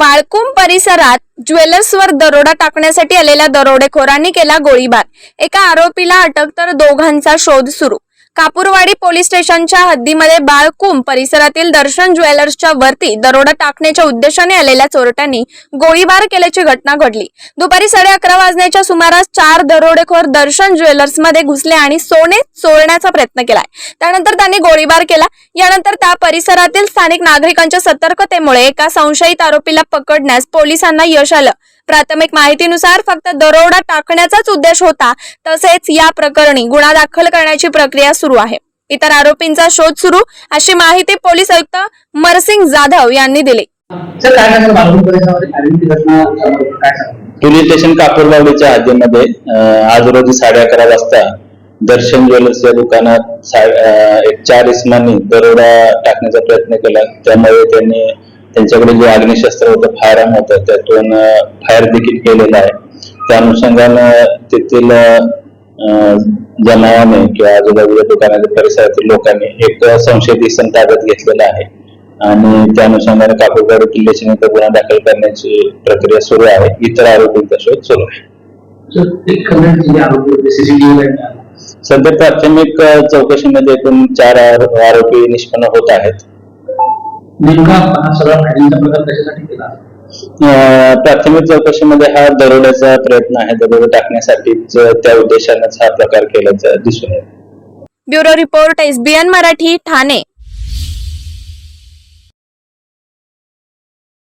वाळकुंभ परिसरात ज्वेलर्सवर दरोडा टाकण्यासाठी आलेल्या दरोडेखोरांनी केला गोळीबार. एका आरोपीला अटक तर दोघांचा शोध सुरू. कापूरवाडी पोलीस स्टेशनच्या हद्दीमध्ये बाळकुंभ परिसरातील दर्शन ज्वेलर्सच्या वरती दरोडा टाकण्याच्या उद्देशाने आलेल्या चोरट्यांनी गोळीबार केल्याची घटना घडली. दुपारी साडे अकरा वाजण्याच्या सुमारास चार दरोडेखोर दर्शन ज्वेलर्समध्ये घुसले आणि सोने चोरण्याचा प्रयत्न केलाय. त्यानंतर त्यांनी गोळीबार केला. यानंतर त्या परिसरातील स्थानिक नागरिकांच्या सतर्कतेमुळे एका संशयित आरोपीला पकडण्यास पोलिसांना यश आलं. प्राथमिक माहितीनुसार फक्त दरोडा टाकण्याचाच उद्देश होता. तसेच या प्रकरणी गुन्हा दाखल करण्याची प्रक्रिया सुरू आहे. इतर आरोपींचा शोध सुरू अशी माहिती पोलीस आयुक्त मरसिंग जाधव यांनी दिली. सर पोलीस स्टेशन कापूरबावडीच्या हद्दीमध्ये आज रोजी साडे अकरा वाजता दर्शन ज्वेलर्स या दुकानात एक चार इस्मांनी दरोडा टाकण्याचा प्रयत्न केला. त्यामुळे त्यांनी त्यांच्याकडे जे अग्निशस्त्र होतं फायरआर्म होतं त्यातून फायर देखील केलेलं आहे. त्या अनुषंगानं तेथील जमावाने किंवा आजूबाजूच्या दुकानाच्या परिसरातील लोकांनी एक संशयित इसम ताब्यात घेतलेला आहे. आणि त्या अनुषंगाने कापूरबाडी किल्ल्याची गुन्हा दाखल करण्याची प्रक्रिया सुरू आहे. इतर आरोपींचा शोध सुरू आहे. सध्या प्राथमिक चौकशीमध्ये एकूण चार आरो- आरोपी निष्पन्न होत आहेत. नेमका सगळा प्रकार कशासाठी केला? प्राथमिक चौकशीमध्ये हा दरोड्याचा प्रयत्न आहे दरोडे टाकण्यासाठीच त्या उद्देशानेच हा प्रकार केल्याचं दिसून येत. Bureau report SBN Marathi Thane.